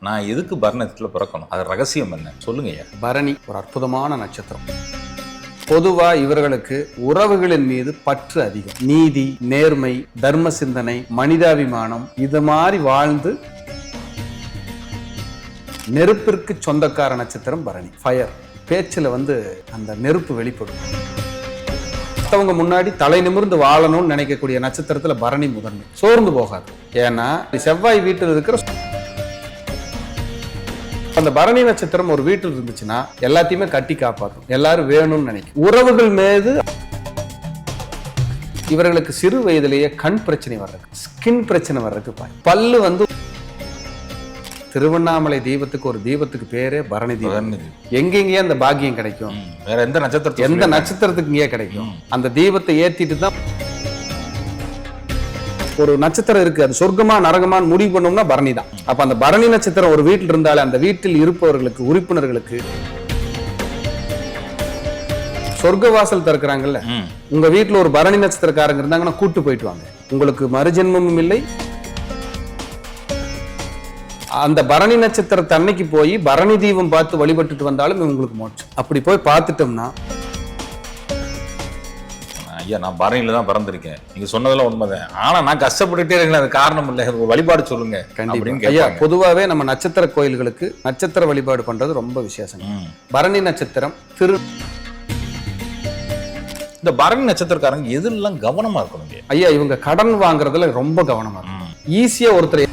நான் எதுக்கு பரணத்தில் பிறக்கணும்? அது ரகசியம் என்ன? சொல்லுங்க ஐயா. பரணி ஒரு அற்புதமான நட்சத்திரம். பொதுவா இவர்களுக்கு உறவுகளின் மீது பற்று அதிகம். நீதி நேர்மை தர்ம சிந்தனை மனிதாபிமானம் இது மாதிரி வாழ்ந்து நெருப்பிற்கு சொந்தக்கார நட்சத்திரம் பரணி. ஃபயர் பேச்சில் வந்து அந்த நெருப்பு வெளிப்படும். மற்றவங்க முன்னாடி தலை நிமிர்ந்து வாழணும்னு நினைக்கக்கூடிய நட்சத்திரத்துல பரணி முதன்மை. சோர்ந்து போகாது. ஏன்னா செவ்வாய் வீட்டில் இருக்கிற அந்த பரணி நட்சத்திரம் ஒரு வீட்டில் இருந்துச்சுன்னா எல்லாத்தையுமே கட்டி காப்பாற்றும். எல்லாரும் வேணும்னு நினைக்கும். உறவுகள் மீது இவர்களுக்கு சிறு வயதிலேயே கண் பிரச்சனை வர்றதுக்கு ஸ்கின் பிரச்சனை வர்றதுக்கு பல்லு வந்து திருவண்ணாமலை தீபத்துக்கு ஒரு தீபத்துக்கு பேரே பரணி தீபம். எங்கெங்கேயே அந்த பாக்கியம் கிடைக்கும். வேற எந்த நட்சத்திரத்தை எந்த? நட்சத்திரத்துக்கு இங்கே கிடைக்கும். அந்த தீபத்தை ஏத்திட்டு தான் ஒரு நட்சத்திரம் இருக்கு. அது சொர்க்கமா நரகமான்னு முடிவு பண்ணோம்னா பரணி தான். அப்ப அந்த பரணி நட்சத்திரம் ஒரு வீட்டில் இருந்தாலே அந்த வீட்டில் இருப்பவர்களுக்கு உறுப்பினர்களுக்கு சொர்க்க வாசல் திறக்கிறாங்கல்ல? உங்க வீட்டுல ஒரு பரணி நட்சத்திரக்காரங்க இருந்தாங்கன்னா கூட்டு போயிட்டு வாங்க. உங்களுக்கு மறுஜென்மமும் இல்லை. அந்த பரணி நட்சத்திரத்தை அன்னைக்கு போய் பரணி தீபம் பார்த்து வழிபட்டுட்டு வந்தாலும் உங்களுக்கு மோட்சம். அப்படி போய் பார்த்துட்டோம்னா ஐயா நான் பரணியில தான் பிறந்திருக்கேன். நீங்க சொன்னதெல்லாம் உண்மைதான். ஆனா நான் கஷ்டப்பட்டுட்டே இருக்கேன். அது காரணம் இல்லை. அது ஒரு வழிபாடு சொல்லுங்க அப்படின்னு கண்டிப்பா ஐயா பொதுவாவே நம்ம நட்சத்திர கோயில்களுக்கு நட்சத்திர வழிபாடு பண்றது ரொம்ப விசேஷம். பரணி நட்சத்திரம் திரு இந்த பரணி நட்சத்திரக்காரங்க எதுலாம் கவனமா இருக்கணும்? ஐயா? இவங்க கடன் வாங்குறதுல ரொம்ப கவனமா இருக்கும் ம். ஈஸியா ஒருத்தர்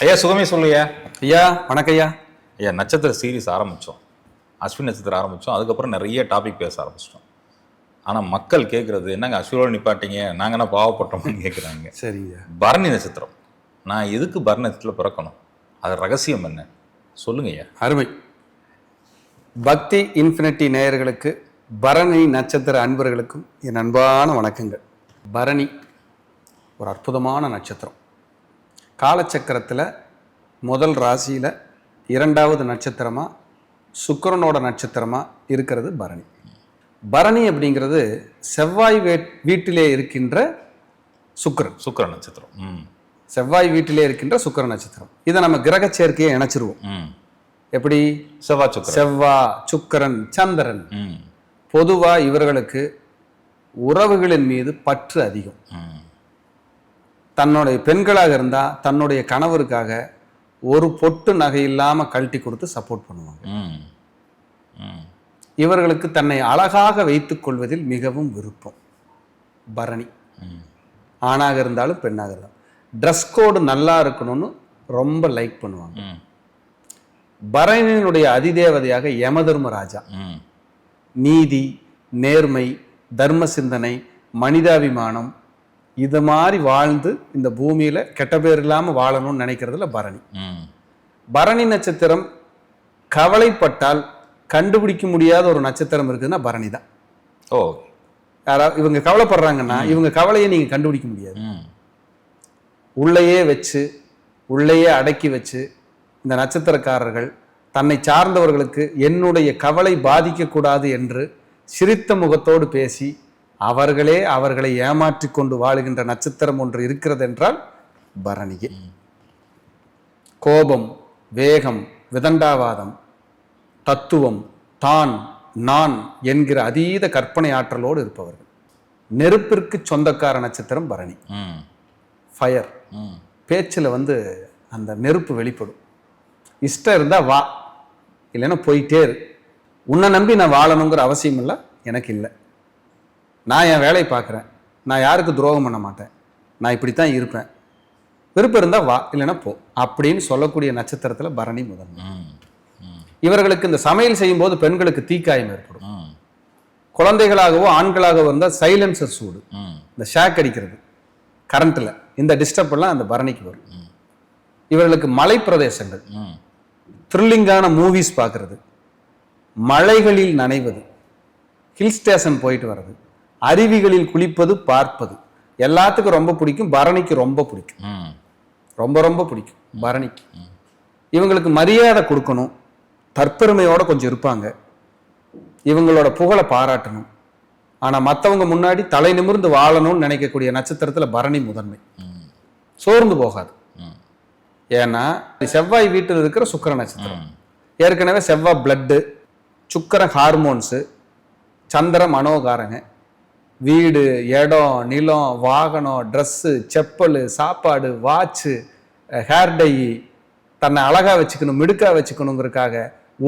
ஐயா சுகமே சொல்லுயா ஐயா. வணக்கம் ஐயா. ஐயா நட்சத்திர சீரிஸ் ஆரம்பிச்சோம். அஸ்வின் நட்சத்திரம் ஆரம்பிச்சோம். அதுக்கப்புறம் நிறைய டாபிக் பேச ஆரம்பிச்சிட்டோம். ஆனா மக்கள் கேட்கறது என்னங்க அஸ்வினோட நிப்பாட்டிங்க? நாங்க என்ன பாவப்பட்டோம்னு கேட்குறாங்க சரிங்க. பரணி நட்சத்திரம். நான் எதுக்கு பரணி நட்சத்திரத்தில் பிறக்கணும்? அது ரகசியம் என்ன? சொல்லுங்க ஐயா. அருமை. பக்தி இன்ஃபினிட்டி நேயர்களுக்கு பரணி நட்சத்திர அன்பர்களுக்கும் என் அன்பான வணக்கங்கள். பரணி ஒரு அற்புதமான நட்சத்திரம். காலச்சக்கரத்தில் முதல் ராசியில் இரண்டாவது நட்சத்திரமாக சுக்கிரனோட நட்சத்திரமாக இருக்கிறது பரணி. பரணி அப்படிங்கிறது செவ்வாய் வே- வீட்டிலே இருக்கின்ற சுக்கிரன். சுக்கிர நட்சத்திரம். ம். செவ்வாய் வீட்டிலே இருக்கின்ற சுக்கிர நட்சத்திரம். இதை நம்ம கிரக சேர்க்கையை இணைச்சிருவோம். எப்படி? செவ்வாய் சுக்கிரன். செவ்வா சுக்கிரன் சந்திரன். ம். பொதுவா இவர்களுக்கு உறவுகளின் மீது பற்று அதிகம். தன்னுடைய பெண்களாக இருந்தா தன்னுடைய கணவருக்காக ஒரு பொட்டு நகை இல்லாம கழட்டி கொடுத்து சப்போர்ட் பண்ணுவாங்க. இவர்களுக்கு தன்னை அழகாக வைத்துக் கொள்வதில் மிகவும் விருப்பம். பரணி. ஆணாக இருந்தாலும் பெண்ணாக இருந்தாலும். ட்ரெஸ் கோடு நல்லா இருக்கணும்னு ரொம்ப லைக் பண்ணுவாங்க. பரணியினுடைய அதிதேவதையாக யமதர்மராஜா ம். நீதி நேர்மை தர்ம சிந்தனை மனிதாபிமானம் இது மாதிரி வாழ்ந்து இந்த பூமியில கெட்ட பேர் இல்லாம வாழணும்னு நினைக்கிறதுல பரணி. பரணி நட்சத்திரம் கவலைப்பட்டால் கண்டுபிடிக்க முடியாத ஒரு நட்சத்திரம் இருக்குதுன்னா பரணி தான். ஓ. யாராவது இவங்க கவலைப்படுறாங்கன்னா இவங்க கவலையை நீங்க கண்டுபிடிக்க முடியாது. உள்ளேயே வச்சு உள்ளேயே அடக்கி வச்சு இந்த நட்சத்திரக்காரர்கள் தன்னை சார்ந்தவர்களுக்கு என்னுடைய கவலை பாதிக்கக்கூடாது என்று சிரித்த முகத்தோடு பேசி அவர்களே அவர்களை ஏமாற்றி கொண்டு வாழுகின்ற நட்சத்திரம் ஒன்று இருக்கிறது என்றால் பரணிகை கோபம் வேகம் விதண்டாவாதம் தத்துவம் தான் நான் என்கிற அதீத கற்பனை ஆற்றலோடு இருப்பவர்கள். நெருப்பிற்கு சொந்தக்கார நட்சத்திரம் பரணி. ஃபயர் ம். பேச்சில் வந்து அந்த நெருப்பு வெளிப்படும். இஷ்டம் இருந்தால் வா. இல்லைன்னா போயிட்டே இரு. உன்னை நம்பி நான் வாழணுங்கிற அவசியம் இல்லை எனக்கு இல்லை. நான் என் வேலையை பார்க்குறேன். நான் யாருக்கு துரோகம் பண்ண மாட்டேன். நான் இப்படி தான் இருப்பேன். விருப்பம் இருந்தால் வா இல்லைன்னா போ அப்படின்னு சொல்லக்கூடிய நட்சத்திரத்தில் பரணி முதன்மை. ம் ம். இவர்களுக்கு இந்த சமையல் செய்யும்போது பெண்களுக்கு தீக்காயம் ஏற்படும். குழந்தைகளாகவோ ஆண்களாகவோ இருந்தால் சைலன்சர் சூடு. இந்த ஷாக் அடிக்கிறது. கரண்ட்டில் இந்த டிஸ்டர்ப் எல்லாம் அந்த பரணிக்கு வரும். இவர்களுக்கு மலை பிரதேசங்கள் த்ரில்லிங்கான மூவிஸ் பார்க்கறது. மலைகளில் நனைவது. ஹில் ஸ்டேஷன் போயிட்டு வர்றது. அருவிகளில் குளிப்பது பார்ப்பது. எல்லாத்துக்கும் ரொம்ப பிடிக்கும். பரணிக்கு ரொம்ப பிடிக்கும். ரொம்ப ரொம்ப பிடிக்கும். பரணிக்கு. இவங்களுக்கு மரியாதை கொடுக்கணும். தற்பெருமையோட கொஞ்சம் இருப்பாங்க. இவங்களோட புகழை பாராட்டணும். ஆனா மத்தவங்க முன்னாடி தலை நிமிர்ந்து வாழணும்னு நினைக்கக்கூடிய நட்சத்திரத்துல பரணி முதன்மை. சோர்ந்து போகாது. ஏன்னா செவ்வாய் வீட்டில் இருக்கிற சுக்கிர நட்சத்திரம். ஏற்கனவே செவ்வாய் பிளட்டு சுக்கிர ஹார்மோன்ஸு சந்திர மனோகாரங்க வீடு இடம் நிலம் வாகனம் ட்ரெஸ்ஸு செப்பல் சாப்பாடு வாட்சு ஹேர் டை தன்னை அழகா வச்சுக்கணும் மிடுக்கா வச்சுக்கணுங்கிறதுக்காக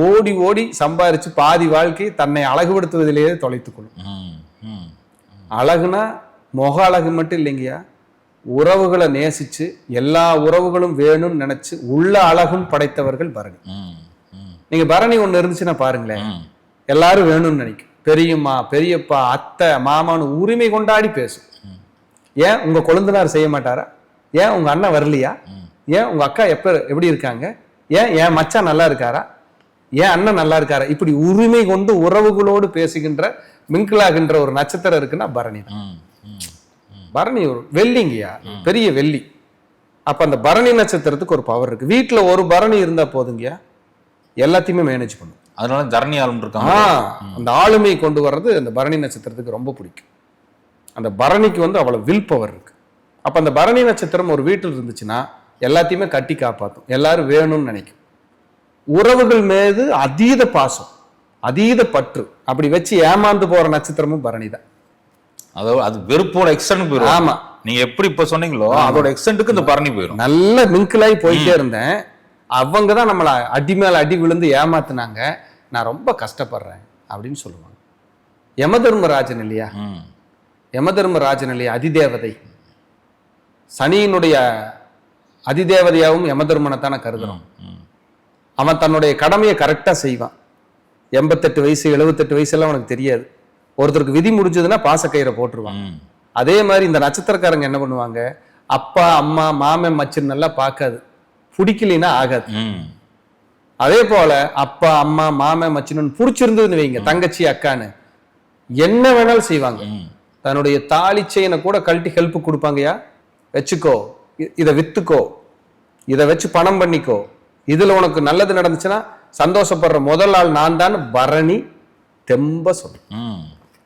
ஓடி ஓடி சம்பாரிச்சு பாதி வாழ்க்கை தன்னை அழகுபடுத்துவதிலேயே தொலைத்துக்கொள்ளும். அழகுனா முக அழகு மட்டும் இல்லைங்கய்யா உறவுகளை நேசிச்சு எல்லா உறவுகளும் வேணும்னு நினைச்சு உள்ள அழகும் படைத்தவர்கள் பரணி ம். ம். நீங்க பரணி ஒண்ணு இருந்துச்சுன்னா பாருங்களேன். எல்லாரும் வேணும்னு நினைக்கும் பெரியம்மா பெரியப்பா அத்தை மாமான்னு உரிமை கொண்டாடி பேசும். ஏன் உங்க கொழுந்தனார் செய்ய மாட்டாரா? ஏன் உங்க அண்ணன் வரலையா? ஏன் உங்க அக்கா எப்ப எப்படி இருக்காங்க? ஏன் என் மச்சான் நல்லா இருக்காரா? ஏன் அண்ணன் நல்லா இருக்காரா? இப்படி உரிமை கொண்டு உறவுகளோடு பேசுகின்ற மிங்கிளாகின்ற ஒரு நட்சத்திரம் இருக்குன்னா பரணி தான். பரணி ஒரு வெள்ளிங்கய்யா பெரிய வெள்ளி. அப்ப அந்த பரணி நட்சத்திரத்துக்கு ஒரு பவர் இருக்கு. வீட்டுல ஒரு பரணி இருந்தா போதுங்கய்யா? எல்லாத்தையுமே மேனேஜ் பண்ணும். அதனால தரணி ஆளும் இருக்காங்க. அந்த ஆளுமை கொண்டு வர்றது அந்த பரணி நட்சத்திரத்துக்கு ரொம்ப பிடிக்கும். அந்த பரணிக்கு வந்து அவ்வளவு வில் பவர் இருக்கு. அப்ப அந்த பரணி நட்சத்திரம் ஒரு வீட்டில் இருந்துச்சுன்னா எல்லாத்தையுமே கட்டி காப்பாற்றும் எல்லாரும் வேணும்னு நினைக்கும். உறவுகள் மீது அதீத பாசம் அதீத பற்று அப்படி வச்சு ஏமாந்து போற நட்சத்திரமும் பரணி தான் அதாவது அது வெறுப்போட எக்ஸ்டென்ட் போயிடும் ஆமா. நீங்க எப்படி இப்ப சொன்னீங்களோ அதோட எக்ஸ்டென்ட்டுக்கு இந்த பரணி போயிடும் நல்ல மிங்கிளாகி போயிட்டே இருந்தேன். அவங்க தான் நம்மளை அடி மேல அடி விழுந்து ஏமாத்துனாங்க. நான் ரொம்ப கஷ்டப்படுறேன் அப்படின்னு சொல்லுவாங்க. யமதர்மராஜன் இல்லையா. யமதர்மராஜன் இல்லையா? அதிதேவதை. சனியினுடைய அதிதேவதையாகவும் யமதர்மனைத்தானே கருதுறோம். அவன் தன்னுடைய கடமையை கரெக்டா செய்வான். எண்பத்தெட்டு வயசு எழுபத்தெட்டு வயசுலாம் அவனுக்கு தெரியாது. ஒருத்தருக்கு விதி முடிஞ்சதுன்னா பாசக்கயிறை போட்டுருவான். அதே மாதிரி இந்த நட்சத்திரக்காரங்க என்ன பண்ணுவாங்க? அப்பா அம்மா மாமன் மச்சன் நல்லா பார்க்காது. பிடிக்கலைன்னா ஆகாது. அதே போல அப்பா அம்மா மாமன் மச்சினன் பிடிச்சிருந்ததுன்னு வைங்க தங்கச்சி அக்கான்னு. என்ன வேணாலும் செய்வாங்க. தன்னுடைய தாலி செயினை கூட கழட்டி ஹெல்ப் கொடுப்பாங்கயா வச்சுக்கோ. இதை வித்துக்கோ. இதை வச்சு பணம் பண்ணிக்கோ. இதுல உனக்கு நல்லது நடந்துச்சுன்னா சந்தோஷப்படுற முதல் ஆள் நான் தான் பரணி தெம்ப ம்.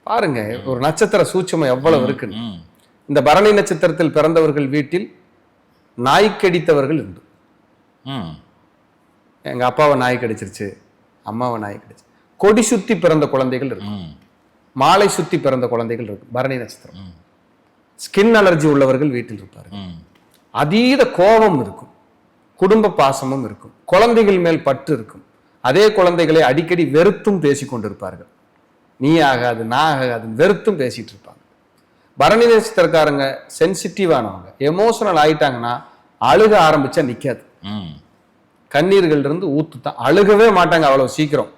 பாருங்க ஒரு நட்சத்திர சூட்சமம் எவ்வளவு இருக்குன்னு. இந்த பரணி நட்சத்திரத்தில் பிறந்தவர்கள் வீட்டில் நாய் கடித்தவர்கள் உண்டு. ம். எங்க அப்பாவை நாய் கடிச்சிருச்சு அம்மாவை நாய் கடிச்சு. கொடி சுத்தி பிறந்த குழந்தைகள் இருக்கு ம். மாலை சுத்தி பிறந்த குழந்தைகள் இருக்கு பரணி நட்சத்திரம். ஸ்கின் அலர்ஜி உள்ளவர்கள் வீட்டில் இருப்பார்கள் ம். அதீத கோபம் இருக்கும். குடும்ப பாசமும் இருக்கும். குழந்தைகள் மேல் பற்று இருக்கும். அதே குழந்தைகளை அடிக்கடி வெறுத்தும் பேசிக் கொண்டிருப்பார்கள். நீ ஆகாது நான் ஆகாது வெறுத்தும் பேசிட்டு இருப்பாங்க. பரணி நட்சத்திரக்காரங்க சென்சிட்டிவானவங்க எமோஷனல் ஆயிட்டாங்கன்னா அழுக ஆரம்பிச்சா நிக்காது. ம். கண்ணீர்கள் இருந்து ஊத்து அழுகவே மாட்டாங்க அவ்வளவு சீக்கிரம்.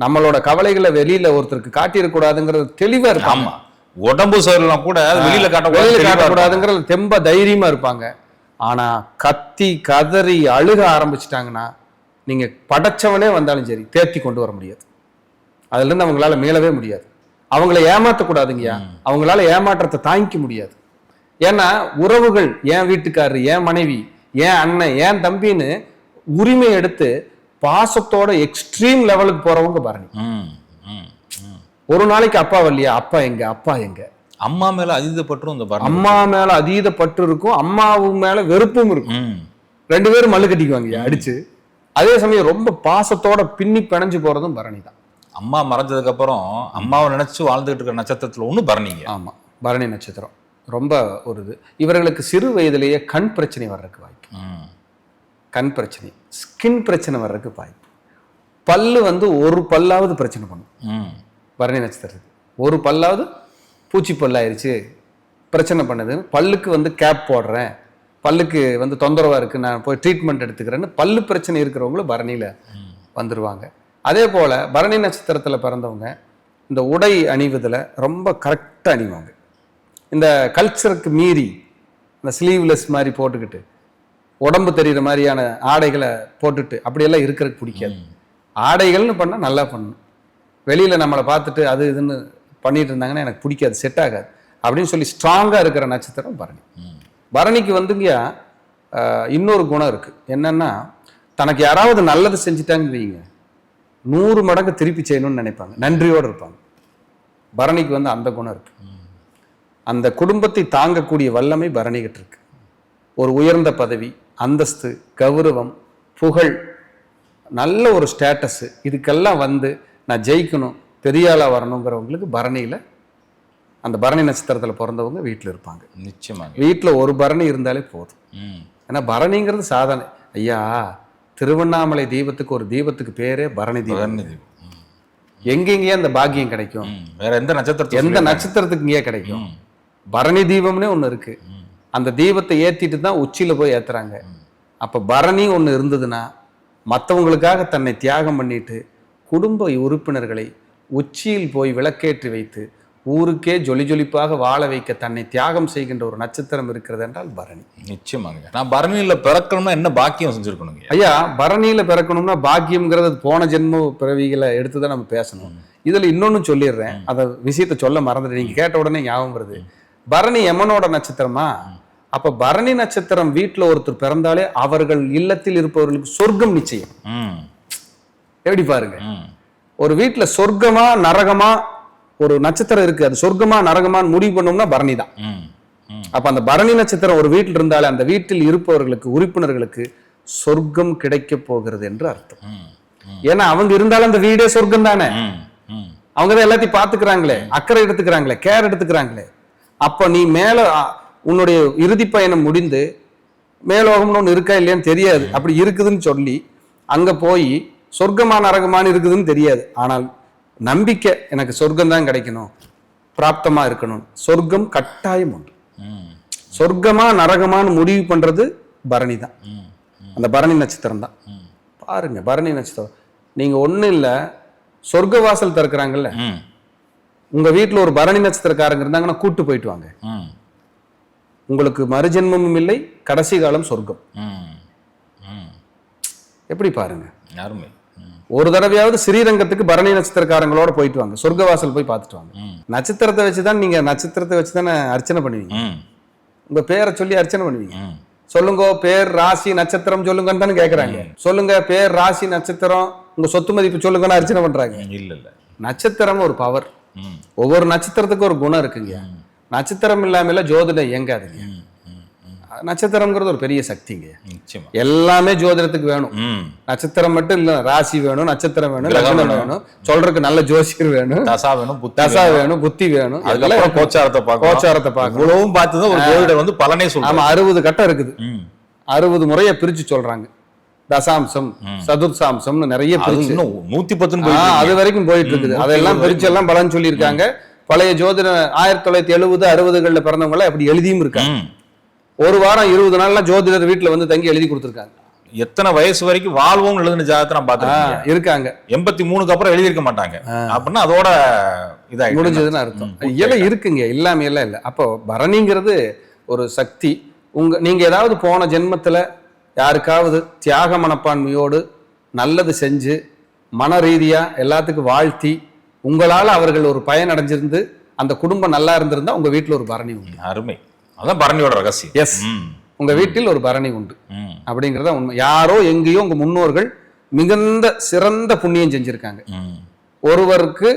நம்மளோட கவலைகளை வெளியில ஒருத்தருக்கு காட்டிடக்கூடாதுங்கிறது தெளிவா இருப்பாங்க. ஆமா. உடம்பு சோறுலாம் கூட வெளியில காட்டக்கூடாது காட்டக்கூடாதுங்கிறது தெம்ப தைரியமா இருப்பாங்க. ஆனா கத்தி கதறி அழுக ஆரம்பிச்சிட்டாங்கன்னா நீங்க படைச்சவனே வந்தாலும் சரி தேர்த்தி கொண்டு வர முடியாது. அதுல இருந்து அவங்களால மீளவே முடியாது. அவங்கள ஏமாத்தக்கூடாதுங்கய்யா அவங்களால ஏமாற்றத்தை தாங்கிக்க முடியாது. ஏன்னா உறவுகள் என் வீட்டுக்காரரு என் மனைவி என் அண்ணன் என் தம்பின்னு உரிமை எடுத்து பாசத்தோட எக்ஸ்ட்ரீம் லெவலுக்கு போறவங்க பரணி ம். ம். ம். ஒரு நாளைக்கு அப்பா வரலையா? அப்பா எங்க? அப்பா எங்க? அம்மா மேல அதீதப்பற்றும் இந்த பரணி அம்மா மேல அதீத பற்று இருக்கும். அம்மாவும் மேல வெறுப்பும் இருக்கும். ரெண்டு பேரும் மல்லு கட்டிக்குவாங்க அடிச்சு. அதே சமயம் ரொம்ப பாசத்தோட பின்னி பிணைஞ்சு போறதும் பரணி தான். அம்மா மறைஞ்சதுக்கு அப்புறம் அம்மாவை நினைச்சு வாழ்ந்துகிட்டு இருக்கிற நட்சத்திரத்துல ஒண்ணு பரணிங்க. ஆமா. பரணி நட்சத்திரம். ரொம்ப ஒரு இது. இவர்களுக்கு சிறு வயதிலேயே கண் பிரச்சனை வர்றதுக்கு வாய்ப்பு. கண் பிரச்சனை. ஸ்கின் பிரச்சனை வர்றதுக்கு வாய்ப்பு. பல்லு வந்து ஒரு பல்லாவது பிரச்சனை பண்ணும். ம். பரணி நட்சத்திரத்துக்கு. ஒரு பல்லாவது பூச்சி பல்லாயிருச்சு பிரச்சனை பண்ணுதுன்னு பல்லுக்கு வந்து கேப் போடுறேன். பல்லுக்கு வந்து தொந்தரவா இருக்கு நான் போய் ட்ரீட்மெண்ட் எடுத்துக்கிறேன்னு பல்லு பிரச்சனை இருக்கிறவங்களும் பரணியில வந்துருவாங்க. அதே போல பரணி நட்சத்திரத்துல பிறந்தவங்க இந்த உடை அணிவதுல ரொம்ப கரெக்டாக அணிவாங்க. இந்த கல்ச்சருக்கு மீறி இந்த ஸ்லீவ்லெஸ் மாதிரி போட்டுக்கிட்டு உடம்பு தெரியுற மாதிரியான ஆடைகளை போட்டுட்டு அப்படியெல்லாம் இருக்கிறதுக்கு பிடிக்காது. ஆடைகள்னு பண்ணா நல்லா பண்ணணும். வெளியில நம்மளை பார்த்துட்டு அது இதுன்னு பண்ணிட்டு இருந்தாங்கன்னா எனக்கு பிடிக்காது செட் ஆகாது. அப்படின்னு சொல்லி ஸ்ட்ராங்கா இருக்கிற நட்சத்திரம் பரணி. பரணிக்கு வந்துங்கயா இன்னொரு குணம் இருக்கு. என்னன்னா தனக்கு யாராவது நல்லது செஞ்சுட்டாங்கன்னு வைங்க நூறு மடங்கு திருப்பி செய்யணும்னு நினைப்பாங்க. நன்றியோடு இருப்பாங்க. பரணிக்கு வந்து அந்த குணம் இருக்கு. அந்த குடும்பத்தை தாங்கக்கூடிய வல்லமை பரணிகிட்டு இருக்கு. ஒரு உயர்ந்த பதவி அந்தஸ்து கௌரவம் புகழ் நல்ல ஒரு ஸ்டேட்டஸ் இதுக்கெல்லாம் வந்து நான் ஜெயிக்கணும் பெரிய ஆளா வரணுங்கிறவங்களுக்கு பரணியில் அந்த பரணி நட்சத்திரத்தில் பிறந்தவங்க வீட்டில் இருப்பாங்க. நிச்சயமாங்க. வீட்டில் ஒரு பரணி இருந்தாலே போதும். ஏன்னா பரணிங்கிறது சாதனை. ஐயா திருவண்ணாமலை தீபத்துக்கு ஒரு தீபத்துக்கு பேரே பரணி தீபம். எங்கெங்கேயே அந்த பாக்கியம் கிடைக்கும். வேற எந்த நட்சத்திரத்தை எந்த? நட்சத்திரத்துக்கு இங்கே கிடைக்கும். பரணி தீபம்னே ஒன்று இருக்கு. ம். அந்த தீபத்தை ஏத்திட்டு தான் உச்சியில போய் ஏத்துறாங்க. அப்ப பரணி ஒன்று இருந்ததுன்னா மற்றவங்களுக்காக தன்னை தியாகம் பண்ணிட்டு குடும்ப உறுப்பினர்களை உச்சியில் போய் விளக்கேற்றி வைத்து ஊருக்கே ஜொலி ஜொலிப்பாக வாழ வைக்க தன்னை தியாகம் செய்கின்ற ஒரு நட்சத்திரம் இருக்கிறது என்றால் பரணி. நிச்சயமாங்க. நான் பரணியில பிறக்கணும்னா என்ன பாக்கியம் செஞ்சிருக்கணுங்க? ஐயா பரணியில பிறக்கணும்னா பாக்கியம்ங்கிறது அது போன ஜென்ம பிறவிகளை எடுத்து தான் நம்ம பேசணும். இதுல இன்னொன்னு சொல்லிடுறேன். அந்த விஷயத்தை சொல்ல மறந்துட்டு நீங்க கேட்ட உடனே ஞாபகம் வருது. பரணி யமனோட நட்சத்திரமா? அப்ப பரணி நட்சத்திரம் வீட்டுல ஒருத்தர் பிறந்தாலே அவர்கள் இல்லத்தில் இருப்பவர்களுக்கு சொர்க்கம் நிச்சயம். எப்படி பாருங்க? ஒரு வீட்டுல சொர்க்கமா நரகமா ஒரு நட்சத்திரம் இருக்கு. அது சொர்க்கமா நரகமான்னு முடிவு பண்ணோம்னா பரணி தான். அப்ப அந்த பரணி நட்சத்திரம் ஒரு வீட்டில் இருந்தாலே அந்த வீட்டில் இருப்பவர்களுக்கு உறுப்பினர்களுக்கு சொர்க்கம் கிடைக்க போகிறது என்று அர்த்தம். ஏன்னா அவங்க இருந்தாலும் அந்த வீடே சொர்க்கம் தானே? அவங்க தான் எல்லாத்தையும் பாத்துக்கிறாங்களே அக்கறை எடுத்துக்கிறாங்களே கேர் எடுத்துக்கிறாங்களே. அப்ப நீ மேல உன்னுடைய இறுதி பயணம் முடிந்து மேலோகம்னு ஒன்று இருக்கா இல்லையான்னு தெரியாது. அப்படி இருக்குதுன்னு சொல்லி அங்க போய் சொர்க்கமா நரகமான்னு இருக்குதுன்னு தெரியாது. ஆனால் நம்பிக்கை எனக்கு சொர்க்கம் தான் கிடைக்கணும். பிராப்தமா இருக்கணும். சொர்க்கம் கட்டாயம் உண்டு சொர்க்கமா நரகமான்னு முடிவு பண்றது பரணி தான். அந்த பரணி நட்சத்திரம் தான். பாருங்க பரணி நட்சத்திரம். நீங்க ஒண்ணும் இல்ல சொர்க்க வாசல் திறக்கிறாங்கல்ல. ம். உங்க வீட்ல ஒரு பரணி நட்சத்திரக்காரங்க இருந்தாங்கன்னா கூட்டு போயிட்டு வாங்க. உங்களுக்கு மறுஜென்மமும் இல்லை கடைசி காலம் சொர்க்கம். எப்படி பாருங்க? அருமை. ம். ஒரு தடவையாவது ஸ்ரீரங்கத்துக்கு பரணி நட்சத்திரக்காரங்களோட போயிட்டு வாங்க. சொர்க்க வாசல் போய் பார்த்துட்டு வாங்க. நட்சத்திரத்தை வச்சு தான் நீங்க நட்சத்திரத்தை வச்சு தானே அர்ச்சனை பண்ணுவீங்க. உங்க பேரை சொல்லி அர்ச்சனை பண்ணுவீங்க. சொல்லுங்க பேர் ராசி நட்சத்திரம் சொல்லுங்கன்னு தானே கேக்குறாங்க. சொல்லுங்க பேர் ராசி நட்சத்திரம் உங்க சொத்து மதிப்பு சொல்லுங்கன்னு அர்ச்சனை பண்றாங்க. இல்ல இல்ல. நட்சத்திரம் ஒரு பவர் ஒவ்வொரு நட்சத்திரத்துக்கும் ஒரு குணம் இருக்குங்க. நட்சத்திரம் இல்லாமல ஜோதிடம் இயங்காதுங்க நட்சத்திரம்ங்கிறது ஒரு பெரிய சக்திங்க எல்லாமே ஜோதிடத்துக்கு வேணும். நட்சத்திரம் மட்டும் இல்ல ராசி வேணும் நட்சத்திரம் வேணும் லக்னம் வேணும். சொல்றதுக்கு நல்ல ஜோசியர் வேணும். தசா வேணும் புத்தி தசா வேணும். புத்தி வேணும். அதுக்கப்புறம் கோச்சாரத்தை பார்க்கணும். கோச்சாரத்தை பார்க்கணும். இவ்வளவும் பார்த்து ஒரு ஜோதிடர் வந்து பலனே சொல்றாங்க ஆமா அறுபது கட்டம் இருக்குது. அறுபது முறையை பிரிச்சு சொல்றாங்க. தசாம்சம் சதுர்சாம்சம்னு நிறைய நூத்தி போயிட்டு அது வரைக்கும் போயிட்டு இருக்குது. அதெல்லாம் பிரிச்சு எல்லாம் பலன் சொல்லியிருக்காங்க. பழைய ஜோதிட ஆயிரத்தி தொள்ளாயிரத்தி எழுபது அறுபதுகள்ல பிறந்தவங்க எல்லாம் அப்படி எழுதியும் இருக்காங்க. ஒரு வாரம் இருபது நாள்ல ஜோதிடர் வீட்டுல வந்து தங்கி எழுதி கொடுத்துருக்காங்க. எத்தனை வயசு வரைக்கும் வாழ்வோம் எழுதுன ஜாதகத்தை நான் பார்த்திருக்கேன். இருக்காங்க. எண்பத்தி மூணுக்கு அப்புறம் எழுதியிருக்க மாட்டாங்க. அப்படின்னா அதோட இதாயிடுச்சு முடிஞ்சதுன்னு அர்த்தம். எல்லாம் இருக்குங்க. எல்லாமே எல்லாம் இல்லை. அப்போ பரணிங்கிறது ஒரு சக்தி. உங்க நீங்க ஏதாவது போன ஜென்மத்துல யாருக்காவது தியாக மனப்பான்மையோடு நல்லது செஞ்சு மன ரீதியா எல்லாத்துக்கும் வாழ்த்தி உங்களால அவர்கள் ஒரு பயன் அடைஞ்சிருந்து அந்த குடும்பம் நல்லா இருந்திருந்தா உங்க வீட்டுல ஒரு பரணி உண்டு. அருமை. அதான் பரணியோட ரகசியம். எஸ் உங்க வீட்டில் ஒரு பரணி உண்டு. அப்படிங்கிறத உண்மை. யாரோ எங்கேயோ உங்க முன்னோர்கள் மிகுந்த சிறந்த புண்ணியம் செஞ்சிருக்காங்க. ஒருவருக்கு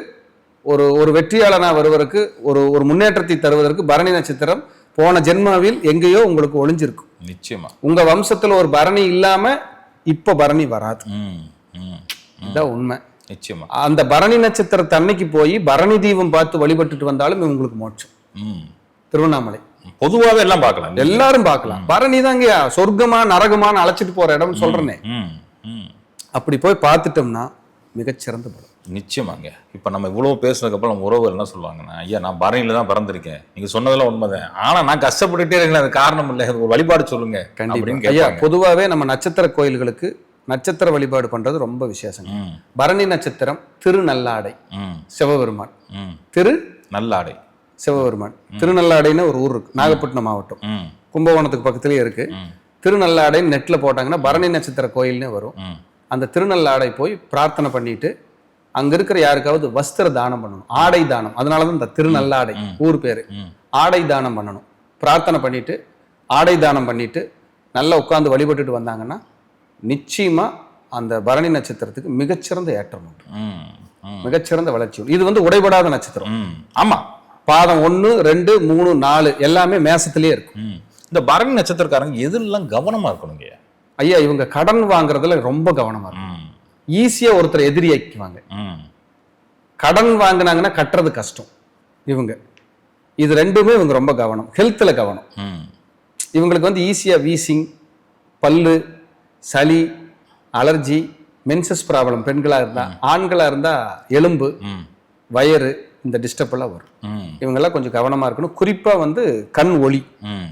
ஒரு ஒரு வெற்றியாளனா வருவதற்கு ஒரு ஒரு முன்னேற்றத்தை தருவதற்கு பரணி நட்சத்திரம் போன ஜென்மாவில் எங்கேயோ உங்களுக்கு ஒளிஞ்சிருக்கும். நிச்சயமா. உங்க வம்சத்துல ஒரு பரணி இல்லாம இப்ப பரணி வராது. இதுதான் உண்மை. நிச்சயமா. அந்த பரணி நட்சத்திரத்தை அன்னைக்கு போய் பரணி தீபம் பார்த்து வழிபட்டுட்டு வந்தாலும் உங்களுக்கு மோட்சம். ம். திருவண்ணாமலை. பொதுவாவே எல்லாம் பார்க்கலாம். எல்லாரும் பார்க்கலாம். பரணி தாங்க சொர்க்கமா நரகமான்னு அழைச்சிட்டு போற இடம்னு சொல்றேனே. அப்படி போய் பார்த்துட்டோம்னா மிகச்சிறந்த பலம் நிச்சயமாங்க. இப்போ நம்ம இவ்வளோ பேசுனதுக்கப்புறம் நம்ம உறவுகள் என்ன சொல்லுவாங்கன்னா ஐயா நான் பரணியில தான் பிறந்திருக்கேன். நீங்க சொன்னதெல்லாம் உண்மைதான். ஆனா நான் கஷ்டப்பட்டுட்டே இருக்கேன். அது காரணம் இல்லை. ஒரு வழிபாடு சொல்லுங்க. அப்படின்னு கண்டிப்பா ஐயா பொதுவாவே நம்ம நட்சத்திர கோயில்களுக்கு நட்சத்திர வழிபாடு பண்றது ரொம்ப விசேஷம் பரணி நட்சத்திரம் திருநல்லாடை சிவபெருமான். திரு நல்லாடை. சிவபெருமான். திருநல்லாடைன்னு ஒரு ஊர் இருக்கு. நாகப்பட்டினம் மாவட்டம். கும்பகோணத்துக்கு பக்கத்துலயே இருக்கு. ம். திருநல்லாடைன்னு நெட்ல போட்டாங்கன்னா பரணி நட்சத்திர கோயில்னே வரும். அந்த திருநல்லாடை போய் பிரார்த்தனை பண்ணிட்டு அங்க இருக்கிற யாருக்காவது வஸ்திர தானம் பண்ணணும். ஆடை தானம். அதனாலதான் இந்த திருநல்லாடை ஊர் பேரு. ஆடை தானம் பண்ணணும். பிரார்த்தனை பண்ணிட்டு ஆடை தானம் பண்ணிட்டு நல்லா உட்கார்ந்து வழிபட்டுட்டு வந்தாங்கன்னா நிச்சயமா அந்த பரணி நட்சத்திரத்துக்கு மிகச்சிறந்த ஏற்றம் உண்டு. மிகச்சிறந்த வளர்ச்சி உண்டு. இது வந்து உடைபடாத நட்சத்திரம். ம் ஆமா. பாதம் ஒன்று ரெண்டு மூணு நாலு எல்லாமே மேசத்திலேயே இருக்கும். இந்த பரணி நட்சத்திரக்காரங்க எதுலாம் கவனமா இருக்கணுங்க? ஐயா இவங்க கடன் வாங்குறதுல ரொம்ப கவனமா இருக்கும் ம். ஈஸியா ஒருத்தர் எதிரியாக்குவாங்க கடன் வாங்குனாங்கன்னா கட்டுறது கஷ்டம். இவங்க. இது ரெண்டுமே இவங்க ரொம்ப கவனம். ஹெல்த்ல கவனம். இவங்களுக்கு வந்து ஈஸியா வீசிங் பல்லு சளி அலர்ஜி மென்சஸ் ப்ராப்ளம் பெண்களா இருந்தா ஆண்களா இருந்தா எலும்பு வயறு இந்த டிஸ்டர்ப் எல்லாம் வரும். இவங்கெல்லாம் கொஞ்சம் கவனமா இருக்கணும். குறிப்பா வந்து கண் ஒளி. ம்.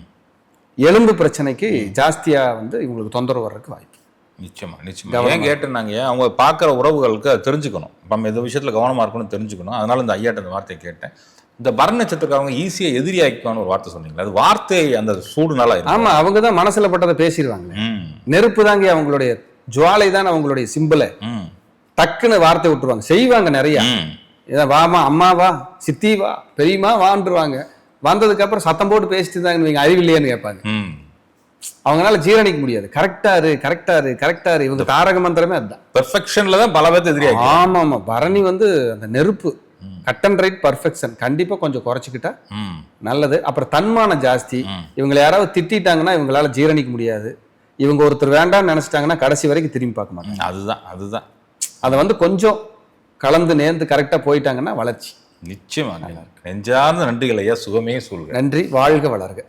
எலும்பு பிரச்சனைக்கு ஜாஸ்தியா வந்து இவங்களுக்கு தொந்தரவு வர்றதுக்கு வாய்ப்பு. நிச்சயமா நிச்சயமா. ஏன் கேட்டேன்னாங்க அவங்க பார்க்குற உறவுகளுக்கு அதை தெரிஞ்சுக்கணும். நம்ம இந்த விஷயத்துல கவனமா இருக்கணும்னு தெரிஞ்சுக்கணும். அதனால இந்த ஐயாட்ட இந்த வார்த்தையை கேட்டேன். இந்த பரண நட்சத்திரக்காரங்க ஈஸியா எதிரியாக்குவான்னு ஒரு வார்த்தை சொன்னீங்களா. அது வார்த்தை அந்த சூடுனால ஆமா அவங்க தான் மனசுல பட்டதை பேசிடுவாங்க நெருப்பு தாங்க அவங்களுடைய ஜுவாலை தான் அவங்களுடைய சிம்பிளை. டக்குன்னு வார்த்தை விட்டுருவாங்க. செய்வாங்க நிறைய. வாமா அம்மா வா சித்தி வா பெரியம்மா வான்றுவாங்க. வந்ததுக்கு அப்புறம் சத்தம் போட்டு பேசிட்டு இருந்தாங்கன்னு வைங்க அறிவில்லையேன்னு கேட்பாங்க. அவங்களால ஜீரணிக்க முடியாது. கரெக்டா இரு கரெக்டா இரு கரெக்டா இரு. இவங்க தாரக மந்திரமே அதுதான். பெர்ஃபெக்ஷன்ல தான் பல பேர்த்து எதிரியாக்கி ஆமா ஆமா பரணி வந்து அந்த நெருப்பு. கட் அண்ட் ரைட் பர்ஃபெக்ஷன் கண்டிப்பா கொஞ்சம் குறைச்சிக்கிட்டா நல்லது. அப்புறம் தன்மானம் ஜாஸ்தி. இவங்களை யாராவது திட்டிட்டாங்கன்னா இவங்களால ஜீரணிக்க முடியாது. இவங்க ஒருத்தர் வேண்டாம்னு நினைச்சிட்டாங்கன்னா கடைசி வரைக்கும் திரும்பி பார்க்க மாட்டாங்க. அதுதான் அதுதான். அதை வந்து கொஞ்சம் கலந்து நேர்ந்து கரெக்டா போயிட்டாங்கன்னா வளர்ச்சி. நிச்சயமா நெஞ்சார்ந்த நன்றிகள் ஐயா. சுகமே சொல்கிறேன் நன்றி. வாழ்க வளர்க.